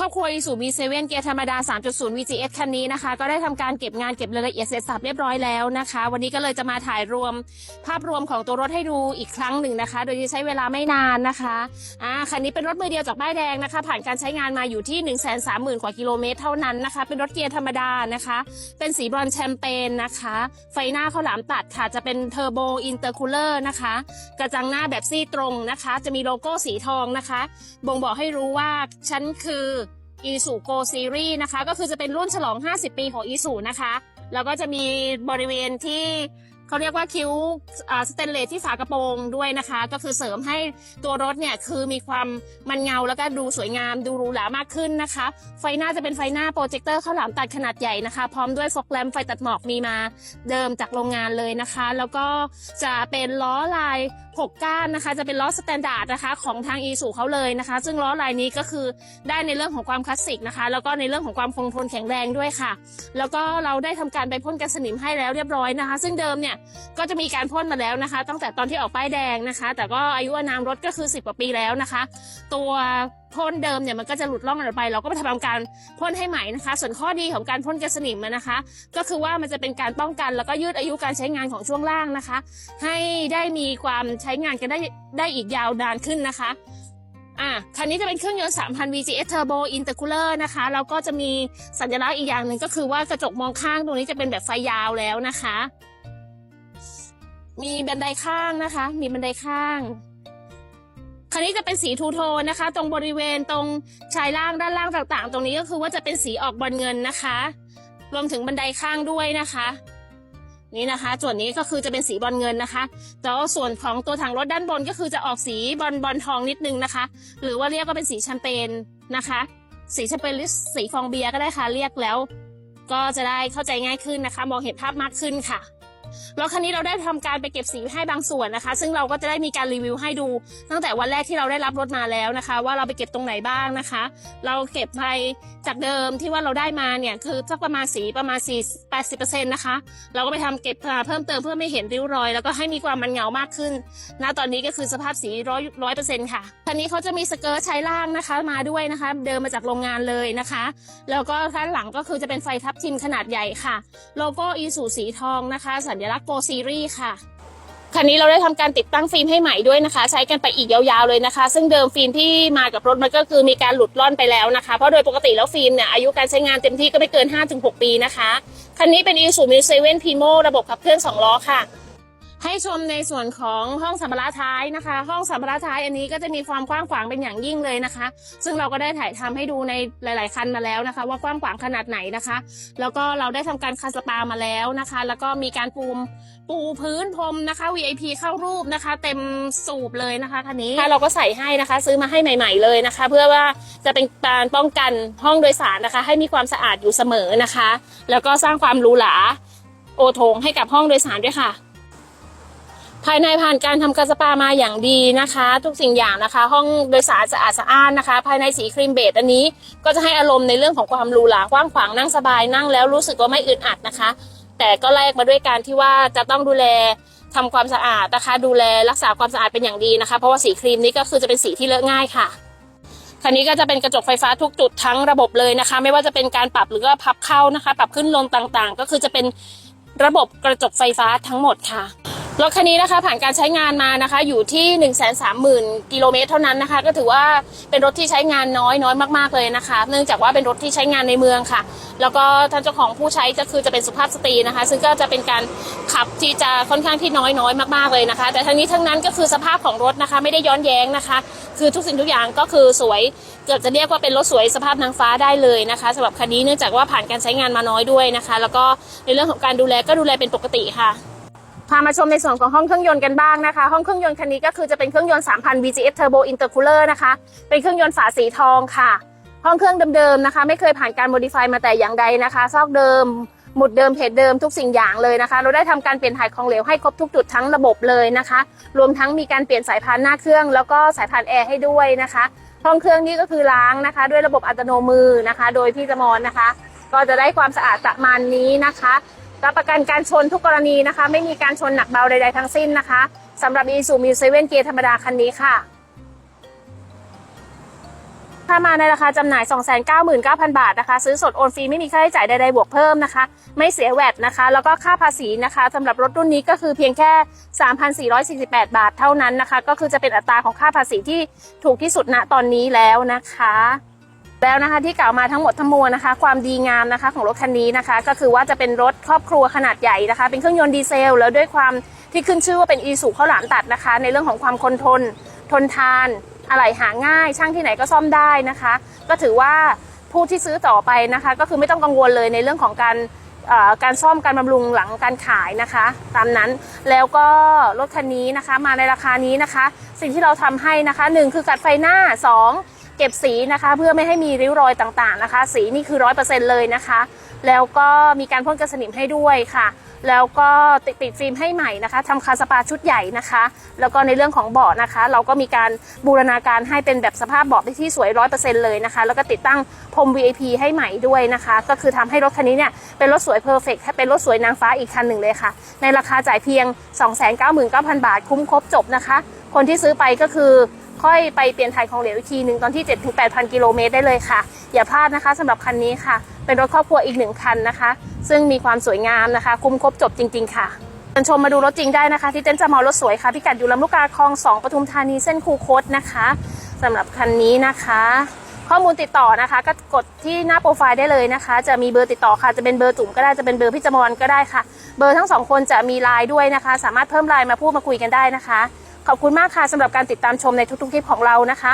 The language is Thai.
ครอบครัวอีซูมีเซเว่นเกียร์ธรรมดา 3.0 VGS คันนี้นะคะ ก็ได้ทำการเก็บงานเก็บรายละเอียดเสร็จสับเรียบร้อยแล้วนะคะ วันนี้ก็เลยจะมาถ่ายรวมภาพรวมของตัวรถให้ดูอีกครั้งหนึ่งนะคะ โดยที่ใช้เวลาไม่นานนะคะอ่าคันนี้เป็นรถมือเดียวจากป้ายแดงนะคะ ผ่านการใช้งานมาอยู่ที่ 1 3 0 0 0 0 กว่ากิโลเมตรเท่านั้นนะคะ เป็นรถเกียร์ธรรมดานะคะ เป็นสีบรอนแชมเปญนะคะ ไฟหน้าข้าวหลามตัดค่ะ จะเป็นเทอร์โบอินเตอร์คูลเลอร์นะคะ กระจังหน้าแบบซี่ตรงนะคะ จะมีโลโก้สีทองนะคะ บ่งบอกให้รู้ว่าฉันคือ อีสูโกซีรีส์นะคะ ก็คือจะเป็นรุ่นฉลอง 50 ปีของอีสูนะคะ แล้วก็จะมีบริเวณที่ เขาเรียกว่าคิ้วสเตนเลสที่ฝากระโปรงด้วยนะคะ ก็คือเสริมให้ตัวรถเนี่ยคือมีความมันเงาแล้วก็ดูสวยงามดูหรูหรามากขึ้นนะคะ ไฟหน้าจะเป็นไฟหน้าโปรเจคเตอร์ข้าวหลามตัดขนาดใหญ่นะคะ พร้อมด้วยฟอกแลมไฟตัดหมอกมีมาเดิมจากโรงงานเลยนะคะ แล้วก็จะเป็นล้อลาย 6 ก้านนะคะ จะเป็นล้อสแตนดาร์ดนะคะของทางอีสูเขาเลยนะคะ ซึ่งล้อลายนี้ก็คือได้ในเรื่องของความคลาสสิกนะคะ แล้วก็ในเรื่องของความคงทนแข็งแรงด้วยค่ะ แล้วก็เราได้ทำการไปพ่นกันสนิมให้แล้วเรียบร้อยนะคะ ซึ่งเดิมเนี่ยก็จะมีการพ่นมาแล้วนะคะ ตั้งแต่ตอนที่ออกป้ายแดงนะคะ แต่ก็อายุอานามรถก็คือ 10กว่าปีแล้วนะคะ ตัวพ่นเดิมเนี่ยมันก็จะหลุดล่องออกไป เราก็มาทำการพ่นให้ใหม่นะคะ ส่วนข้อดีของการพ่นกันสนิมนะคะ ก็คือว่ามันจะเป็นการป้องกัน แล้วก็ยืดอายุการใช้งานของช่วงล่างนะคะ ให้ได้มีความใช้งานกันได้ได้อีกยาวนานขึ้นนะคะอะคันนี้จะเป็นเครื่องยนต์ 3,000 VGS Turbo Intercooler นะคะ แล้วก็จะมีสัญลักษณ์อีกอย่างหนึ่งก็คือว่ากระจกมองข้างตรงนี้จะเป็นแบบไฟยาวแล้วนะคะ มีบันไดข้างนะคะ มีบันไดข้าง คันนี้จะเป็นสีทูโทนนะคะ ตรงบริเวณตรงชายล่างด้านล่างต่างๆ ตรงนี้ก็คือว่าจะเป็นสีออกบอลเงินนะคะ รวมถึงบันไดข้างด้วยนะคะ นี่นะคะ ส่วนนี้ก็คือจะเป็นสีบอลเงินนะคะแต่ว่าส่วนของตัวถังรถด้านบนก็คือจะออกสีบอลบอลทองนิดนึงนะคะ หรือว่าเรียกว่าเป็นสีแชมเปญนะคะ สีแชมเปญหรือสีฟองเบียร์ก็ได้ค่ะเรียกแล้ว ก็จะได้เข้าใจง่ายขึ้นนะคะ มองเห็นภาพมากขึ้นค่ะ แล้วคันนี้เราได้ทำการไปเก็บสีให้บางส่วนนะคะ ซึ่งเราก็จะได้มีการรีวิวให้ดู ตั้งแต่วันแรกที่เราได้รับรถมาแล้วนะคะ ว่าเราไปเก็บตรงไหนบ้างนะคะ เราเก็บไปจากเดิมที่ว่าเราได้มาเนี่ยคือสักประมาณสีประมาณ4 80%นะคะ เราก็ไปทำเก็บเพิ่มเติมเพื่อไม่เห็นริ้วรอย แล้วก็ให้มีความมันเงามากขึ้นณตอนนี้ก็คือสภาพสีร้อยร้อยเปอร์เซ็นต์ค่ะคันนี้เขาจะมีสเกิร์ตใช้ล่างนะคะ มาด้วยนะคะ เดิมมาจากโรงงานเลยนะคะ แล้วก็ด้านหลังก็คือจะเป็นไฟทับทิมขนาดใหญ่ค่ะ โลโก้อีสูสีทองนะคะสัญลักษณ์โกซีรีส์ค่ะคันนี้เราได้ทำการติดตั้งฟิล์มให้ใหม่ด้วยนะคะ ใช้กันไปอีกยาวๆเลยนะคะ ซึ่งเดิมฟิล์มที่มากับรถมันก็คือมีการหลุดล่อนไปแล้วนะคะ เพราะโดยปกติแล้วฟิล์มเนี่ยอายุการใช้งานเต็มที่ก็ไม่เกิน 5-6 ปีนะคะ คันนี้เป็น Isuzu m u s 7 Primo ระบบขับเคลื่อน2ล้อค่ะ ให้ชมในส่วนของห้องสัมภาระท้ายนะคะ ห้องสัมภาระท้ายอันนี้ก็จะมีความกว้างขวางเป็นอย่างยิ่งเลยนะคะ ซึ่งเราก็ได้ถ่ายทำให้ดูในหลาย ๆ คันมาแล้วนะคะ ว่ากว้างขวางขนาดไหนนะคะ แล้วก็เราได้ทำการคาสปามาแล้วนะคะ แล้วก็มีการปูมปูพื้นพรมนะคะ VIP เข้ารูปนะคะ เต็มสูบเลยนะคะคันนี้เราก็ใส่ให้นะคะ ซื้อมาให้ใหม่ ๆ เลยนะคะ เพื่อว่าจะเป็นการป้องกันห้องโดยสารนะคะ ให้มีความสะอาดอยู่เสมอนะคะ แล้วก็สร้างความหรูหราโอโถงให้กับห้องโดยสารด้วยค่ะ ภายในผ่านการทำการสปามาอย่างดีนะคะ ทุกสิ่งอย่างนะคะ ห้องโดยสารสะอาดสะอ้านนะคะ ภายในสีครีมเบจอันนี้ก็จะให้อารมณ์ในเรื่องของความหรูหรากว้างขวางนั่งสบายนั่งแล้วรู้สึกว่าไม่อึดอัดนะคะ แต่ก็แลกมาด้วยการที่ว่าจะต้องดูแลทำความสะอาดนะคะ ดูแลรักษาความสะอาดเป็นอย่างดีนะคะ เพราะว่าสีครีมนี้ก็คือจะเป็นสีที่เลอะง่ายค่ะคันนี้ก็จะเป็นกระจกไฟฟ้าทุกจุดทั้งระบบเลยนะคะ ไม่ว่าจะเป็นการปรับหรือว่าพับเข้านะคะ ปรับขึ้นลงต่างๆ ก็คือจะเป็นระบบกระจกไฟฟ้าทั้งหมดค่ะ รถคันนี้นะคะผ่านการใช้งานมานะคะ อยู่ที่ 1 3 0 0 0 0กิโลเมตรเท่านั้นนะคะ ก็ถือว่าเป็นรถที่ใช้งานน้อยน้อยมากๆเลยนะคะ เนื่องจากว่าเป็นรถที่ใช้งานในเมืองค่ะ แล้วก็ท่านเจ้าของผู้ใช้ก็คือจะเป็นสุภาพสตรีนะคะ ซึ่งก็จะเป็นการขับที่จะค่อนข้างที่น้อยน้อยมากๆเลยนะคะ แต่ทั้งนี้ทั้งนั้นก็คือสภาพของรถนะคะ ไม่ได้ย้อนแย้งนะคะ คือทุกสิ่งทุกอย่างก็คือสวยเกือบจะเรียกว่าเป็นรถสวยสภาพนางฟ้าได้เลยนะคะสำหรับคันนี้เนื่องจากว่าผ่านการใช้งานมาน้อยด้วยนะคะ แล้วก็ในเรื่องของการดูแลก็ดูแลเป็นปกติค่ะ พามาชมในส่วนของห้องเครื่องยนต์กันบ้างนะคะ ห้องเครื่องยนต์คันนี้ก็คือจะเป็นเครื่องยนต์ 3,000 VGS Turbo Intercooler นะคะ เป็นเครื่องยนต์ฝาสีทองค่ะ ห้องเครื่องเดิมๆนะคะ ไม่เคยผ่านการโมดิฟายมาแต่อย่างใดนะคะ ซอกเดิม หมุดเดิมเพจเดิมทุกสิ่งอย่างเลยนะคะ เราได้ทำการเปลี่ยนถ่ายของเหลวให้ครบทุกจุดทั้งระบบเลยนะคะ รวมทั้งมีการเปลี่ยนสายพานหน้าเครื่อง แล้วก็สายพานแอร์ให้ด้วยนะคะ ห้องเครื่องนี้ก็คือล้างนะคะ ด้วยระบบอัตโนมือนะคะ โดยพี่จมอนนะคะ ก็จะได้ความสะอาดประมาณนี้นะคะ รับประกันการชนทุกกรณีนะคะ ไม่มีการชนหนักเบาใดๆทั้งสิ้นนะคะสำหรับ Isuzu m u 7เกียร์ธรรมดาคันนี้ค่ะ ถ้ามาในราคาจำหน่าย 299,000 บาทนะคะ ซื้อสดโอนฟรีไม่มีค่าใช้จ่ายใดๆบวกเพิ่มนะคะ ไม่เสียแวดนะคะ แล้วก็ค่าภาษีนะคะสำหรับรถรุ่นนี้ก็คือเพียงแค่ 3,448 บาทเท่านั้นนะคะ ก็คือจะเป็นอัตราของค่าภาษีที่ถูกที่สุดณตอนนี้แล้วนะคะ แล้วนะคะที่กล่าวมาทั้งหมดทั้งมวลนะคะ ความดีงามนะคะของรถคันนี้นะคะ ก็คือว่าจะเป็นรถครอบครัวขนาดใหญ่นะคะ เป็นเครื่องยนต์ดีเซล แล้วด้วยความที่ขึ้นชื่อว่าเป็นอีสุข้าวหลามตัดนะคะ ในเรื่องของความคงทน ทนทาน อะไหล่หาง่าย ช่างที่ไหนก็ซ่อมได้นะคะ ก็ถือว่าผู้ที่ซื้อต่อไปนะคะ ก็คือไม่ต้องกังวลเลยในเรื่องของการการซ่อมการบำรุงหลังการขายนะคะ ตามนั้นแล้วก็รถคันนี้นะคะมาในราคานี้นะคะ สิ่งที่เราทำให้นะคะหนึ่งคือกัดไฟหน้าสอง เก็บสีนะคะ เพื่อไม่ให้มีริ้วรอยต่างๆนะคะ สีนี่คือร้อยเปอร์เซ็นเลยนะคะ แล้วก็มีการพ่นกันสนิมให้ด้วยค่ะ แล้วก็ติดติดฟิล์มให้ใหม่นะคะทำคาสปาชุดใหญ่นะคะ แล้วก็ในเรื่องของเบาะนะคะ เราก็มีการบูรณาการให้เป็นแบบสภาพเบาะที่สวยร้อยเปอร์เซ็นเลยนะคะ แล้วก็ติดตั้งพรม VIP ให้ใหม่ด้วยนะคะ ก็คือทำให้รถคันนี้เนี่ยเป็นรถสวยเพอร์เฟกต์ให้เป็นรถสวยนางฟ้าอีกคันหนึ่งเลยค่ะ ในราคาจ่ายเพียง 299,000 บาทคุ้มครบจบนะคะ คนที่ซื้อไปก็คือ ค่อยไปเปลี่ยนถ่ายของเหลวอีกทีหนึ่งตอนที่ 7-8,000 กิโลเมตรได้เลยค่ะ อย่าพลาดนะคะสำหรับคันนี้ค่ะ เป็นรถครอบครัวอีกหนึ่งคันนะคะ ซึ่งมีความสวยงามนะคะ คุ้มครบจบจริง ๆ ค่ะเชิญชมมาดูรถจริงได้นะคะ ที่เต้นจะมอรถสวยค่ะพิกัดอยู่ลำลูกกาคลอง2ปทุมธานีเส้นคูคตนะคะสำหรับคันนี้นะคะ ข้อมูลติดต่อนะคะ ก็กดที่หน้าโปรไฟล์ได้เลยนะคะ จะมีเบอร์ติดต่อค่ะจะเป็นเบอร์จุ๋มก็ได้จะเป็นเบอร์พี่จมรก็ได้ค่ะ เบอร์ทั้งสองคนจะมีไลน์ด้วยนะคะ สามารถเพิ่มไลน์มาพูดมาคุยกันได้นะคะ ขอบคุณมากค่ะสำหรับการติดตามชมในทุกๆคลิปของเรานะคะ